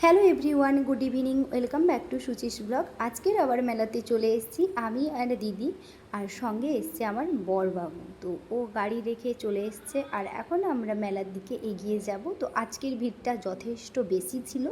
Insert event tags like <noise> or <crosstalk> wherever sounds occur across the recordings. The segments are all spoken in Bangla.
Hello everyone good evening welcome back to Suchi's blog আজকের আবার মেলাতে চলে এসেছি আমি আর দিদি। আর সঙ্গে এসছে আমার বরবাবু। তো ও গাড়ি রেখে চলে এসছে আর এখন আমরা মেলার দিকে এগিয়ে যাব। তো আজকের ভিড়টা যথেষ্ট বেশি ছিল।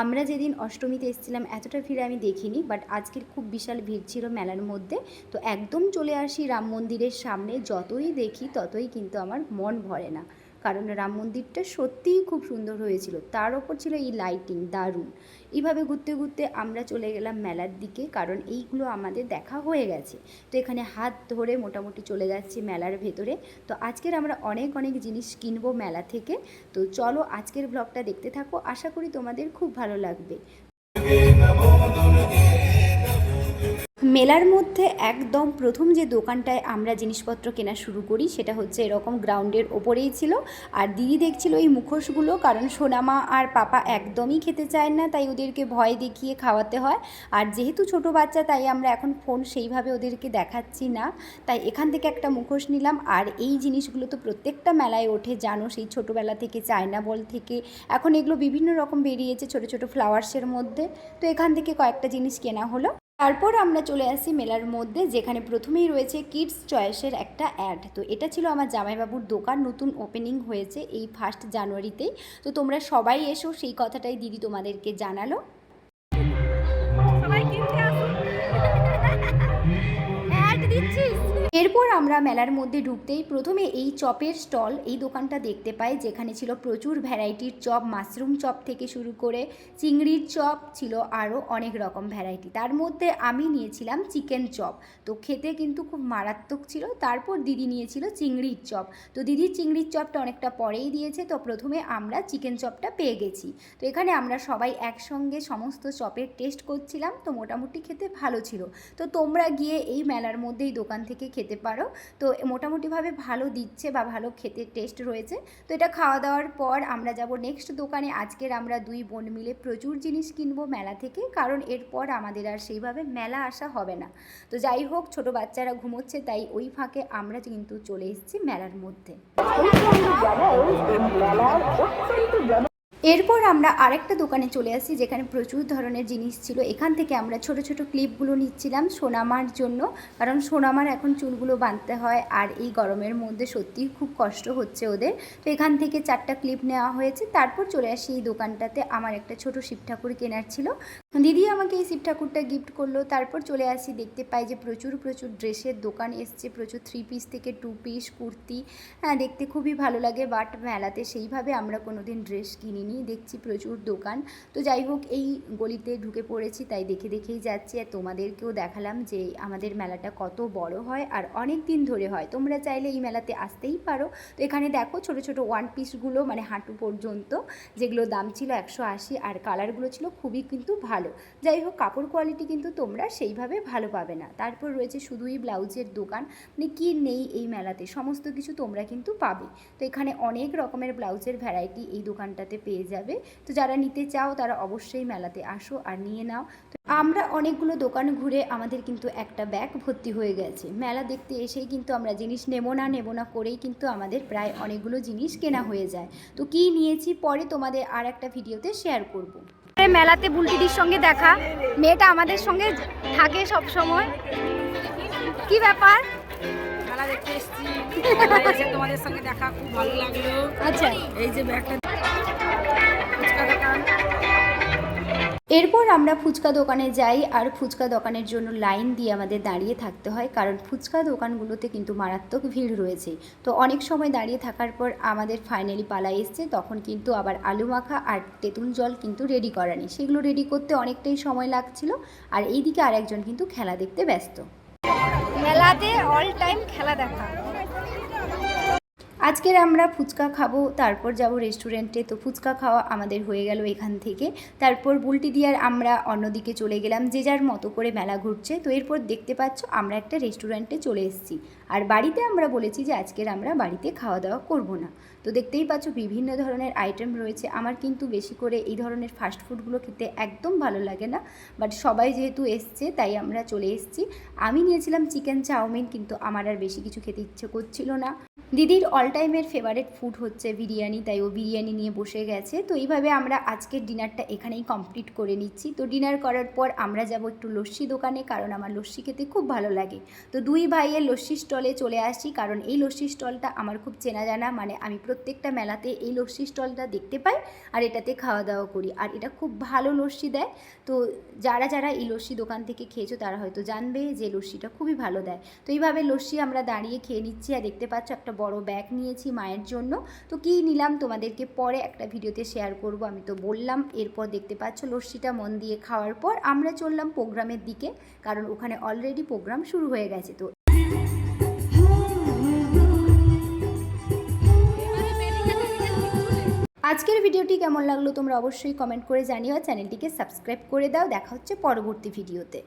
আমরা যেদিন অষ্টমীতে এসেছিলাম এতটা ভিড় আমি দেখিনি বাট আজকের খুব বিশাল ভিড় ছিল মেলার মধ্যে। তো একদম চলে আসি রাম মন্দিরের সামনে, যতই দেখি ততই কিন্তু আমার মন ভরে না। কারণ রাম মন্দিরটা সত্যিই খুব সুন্দর হয়েছিল। তার ওপর ছিল এই লাইটিং দারুণ। এইভাবে ঘুরতে ঘুরতে আমরা চলে গেলাম মেলার দিকে, কারণ এইগুলো আমাদের দেখা হয়ে গেছে। তো এখানে হাত ধরে মোটামুটি চলে যাচ্ছি মেলার ভেতরে। তো আজকের আমরা অনেক অনেক জিনিস কিনবো মেলা থেকে। তো চলো আজকের ব্লগটা দেখতে থাকো। আশা করি তোমাদের খুব ভালো লাগবে। মেলার মধ্যে একদম প্রথম যে দোকানটায় আমরা জিনিসপত্র কেনা শুরু করি, সেটা হচ্ছে এরকম গ্রাউন্ডের ওপরেই ছিল। আর দিদি দেখছিল এই মুখোশগুলো, কারণ সোনামা আর পাপা একদমই খেতে চায় না, তাই ওদেরকে ভয় দেখিয়ে খাওয়াতে হয়। আর যেহেতু ছোট বাচ্চা, তাই আমরা এখন ফোন সেইভাবে ওদেরকে দেখাচ্ছি না। তাই এখান থেকে একটা মুখোশ নিলাম। আর এই জিনিসগুলো তো প্রত্যেকটা মেলায় ওঠে, জানো, সেই ছোটোবেলা থেকে, চায়না বল থেকে। এখন এগুলো বিভিন্ন রকম বেরিয়েছে, ছোট ছোট ফ্লাওয়ার্সের মধ্যে। তো এখান থেকে কয়েকটা জিনিস কেনা হলো। তারপর আমরা চলে আসি মেলার মধ্যে, যেখানে প্রথমেই রয়েছে কিডস চয়েসের একটা অ্যাড তো এটা ছিল আমার জামাইবাবুর দোকান, নতুন ওপেনিং হয়েছে এই ফার্স্ট জানুয়ারিতেই। তো তোমরা সবাই এসো, সেই কথাটাই দিদি তোমাদেরকে জানালো। সবাই কিনতে আসো অ্যাড <laughs> দিচ্ছিস? এরপর আমরা মেলার মধ্যে ঢুকতেই প্রথমে এই চপের স্টল, এই দোকানটা দেখতে পাই, যেখানে ছিল প্রচুর ভ্যারাইটির চপ, মাশরুম চপ থেকে শুরু করে চিংড়ির চপ ছিল আরও অনেক রকম ভ্যারাইটি। তার মধ্যে আমি নিয়েছিলাম চিকেন চপ। তো খেতে কিন্তু খুব মারাত্মক ছিল। তারপর দিদি নিয়েছিল চিংড়ির চপ। তো দিদির চিংড়ির চপটা অনেকটা পরেই দিয়েছে। তো প্রথমে আমরা চিকেন চপটা পেয়ে গেছি। তো এখানে আমরা সবাই একসঙ্গে সমস্ত চপের টেস্ট করছিলাম। তো মোটামুটি খেতে ভালো ছিল। তো তোমরা গিয়ে এই মেলার মধ্যেই দোকান থেকে খেতে পারো। তো মোটামুটিভাবে ভালো দিচ্ছে বা ভালো খেতে টেস্ট রয়েছে। তো এটা খাওয়া দাওয়ার পর আমরা যাব নেক্সট দোকানে। আজকের আমরা দুই বোন মিলে প্রচুর জিনিস কিনবো মেলা থেকে, কারণ এরপর আমাদের আর সেইভাবে মেলা আসা হবে না। তো যাই হোক, ছোট বাচ্চারা ঘুমোচ্ছে, তাই ওই ফাঁকে আমরা কিন্তু চলে এসেছি মেলার মধ্যে। এরপর আমরা আরেকটা দোকানে চলে আসি যেখানে প্রচুর ধরনের জিনিস ছিল। এখান থেকে আমরা ছোট ছোট ক্লিপগুলো নিচ্ছিলাম সোনামার জন্য, কারণ সোনামার এখন চুলগুলো বাঁধতে হয় আর এই গরমের মধ্যে সত্যিই খুব কষ্ট হচ্ছে ওদের। তো এখান থেকে চারটা ক্লিপ নেওয়া হয়েছে। তারপর চলে আসি এই দোকানটাতে। আমার একটা ছোট শিব ঠাকুর কেনার ছিল। দিদি আমাকে এই শিব ঠাকুরটা গিফট করল। তারপর চলে আসি, দেখতে পাই যে প্রচুর প্রচুর ড্রেসের দোকান এসছে। প্রচুর থ্রি পিস থেকে টু পিস কুর্তি। হ্যাঁ দেখতে খুবই ভালো লাগে বাট মেলাতে সেইভাবে আমরা কোনোদিন ড্রেস কিনিনি। দেখছি প্রচুর দোকান। তো যাই হোক, এই গলিতে ঢুকে পড়েছি, তাই দেখে দেখেই যাচ্ছি। আর তোমাদেরকেও দেখালাম যে আমাদের মেলাটা কত বড় হয় আর অনেক দিন ধরে হয়। তোমরা চাইলে এই মেলাতে আসতেই পারো। তো এখানে দেখো ছোট ছোট ওয়ান পিসগুলো মানে হাঁটু পর্যন্ত, যেগুলো দাম ছিল একশো আশি, আর কালারগুলো ছিল খুবই কিন্তু ভালো। যাই হোক, কাপড় কোয়ালিটি কিন্তু তোমরা সেইভাবে ভালো পাবে না। তারপর রয়েছে শুধুই ব্লাউজের দোকান। মানে কী নেই এই মেলাতে? সমস্ত কিছু তোমরা কিন্তু পাবে। তো এখানে অনেক রকমের ব্লাউজের ভ্যারাইটি এই দোকানটাতে পেয়ে যাবে। তো যারা নিতে চাও তারা অবশ্যই মেলাতে আসো আর নিয়ে নাও। তো আমরা অনেকগুলো দোকান ঘুরে আমাদের কিন্তু একটা ব্যাগ ভর্তি হয়ে গেছে। মেলা দেখতে এসেই কিন্তু আমরা জিনিস নেব না নেব না করেই কিন্তু আমাদের প্রায় অনেকগুলো জিনিস কেনা হয়ে যায়। তো কি নিয়েছি পরে তোমাদের আর একটা ভিডিওতে শেয়ার করব। মেলাতে বুলটিদির সঙ্গে দেখা। মেয়েটা আমাদের সঙ্গে থাকে সব সময়। কি ব্যাপার? মেলা দেখতে এসেছি। তোমাদের সঙ্গে দেখা খুব ভালো লাগল। আচ্ছা। এই যে ব্যাগটা এরপর আমরা ফুচকা দোকানে যাই আর ফুচকা দোকানের জন্য লাইন দিয়ে আমাদের দাঁড়িয়ে থাকতে হয়, কারণ ফুচকা দোকানগুলোতে কিন্তু মারাত্মক ভিড় রয়েছে। তো অনেক সময় দাঁড়িয়ে থাকার পর আমাদের ফাইনালি পালা এসছে, তখন কিন্তু আবার আলু মাখা আর তেঁতুল জল কিন্তু রেডি করা নেই। সেগুলো রেডি করতে অনেকটাই সময় লাগছিল আর এইদিকে আরেকজন কিন্তু খেলা দেখতে ব্যস্ত। মেলাতে অল টাইম খেলা দেখা। আজকের আমরা ফুচকা খাব, তারপর যাব রেস্টুরেন্টে তো ফুচকা খাওয়া আমাদের হয়ে গেল এখান থেকে। তারপর বুলটি দিয়ার আমরা অন্যদিকে চলে গেলাম, যে যার মতো করে মেলা ঘুরছে। তো এরপর দেখতে পাচ্ছ, আমরা একটা রেস্টুরেন্টে চলে এসেছি। আর বাড়িতে আমরা বলেছি যে আজকের আমরা বাড়িতে খাওয়া দাওয়া করব না। তো দেখতেই পাচ্ছ বিভিন্ন ধরনের আইটেম রয়েছে। আমার কিন্তু বেশি করে এই ধরনের ফাস্ট ফুডগুলো খেতে একদম ভালো লাগে না। বাট সবাই যেহেতু এসছে, তাই আমরা চলে এসেছি। আমি নিয়েছিলাম চিকেন চাউমিন, কিন্তু আমার আর বেশি কিছু খেতে ইচ্ছে করছিল না। দিদির অল টাইমের ফেভারেট ফুড হচ্ছে বিরিয়ানি, তাই ও বিরিয়ানি নিয়ে বসে গেছে। তো এইভাবে আমরা আজকের ডিনারটা এখানেই কমপ্লিট করে নিচ্ছি। তো ডিনার করার পর আমরা যাব একটু লস্যি দোকানে, কারণ আমার লস্যি খেতে খুব ভালো লাগে। তো দুই ভাইয়ের লস্যি স্টলে চলে আসি কারণ এই লস্যি স্টলটা আমার খুব চেনা জানা মানে আমি প্রত্যেকটা মেলাতে এই লস্যি স্টলটা দেখতে পাই আর এটাতে খাওয়া দাওয়া করি। আর এটা খুব ভালো লস্যি দেয়। তো যারা যারা এই লস্যি দোকান থেকে খেয়েছো তারা হয়তো জানবে যে লস্যিটা খুবই ভালো দেয়। তো এইভাবে লস্যি আমরা দাঁড়িয়ে খেয়ে নিচ্ছি আর দেখতে পাচ্ছ একটা বড় ব্যাগ নিয়েছি মায়ের জন্য। তো কী নিলাম তোমাদেরকে পরে একটা ভিডিওতে শেয়ার করব, আমি তো বললাম। এরপর দেখতে পাচ্ছ লস্যিটা মন দিয়ে খাওয়ার পর আমরা চললাম প্রোগ্রামের দিকে, কারণ ওখানে অলরেডি প্রোগ্রাম শুরু হয়ে গেছে। তো আজকের ভিডিওটি কেমন লাগল তোমরা অবশ্যই কমেন্ট করে জানিও। চ্যানেলটিকে সাবস্ক্রাইব করে দাও। দেখা হচ্ছে পরবর্তী ভিডিওতে।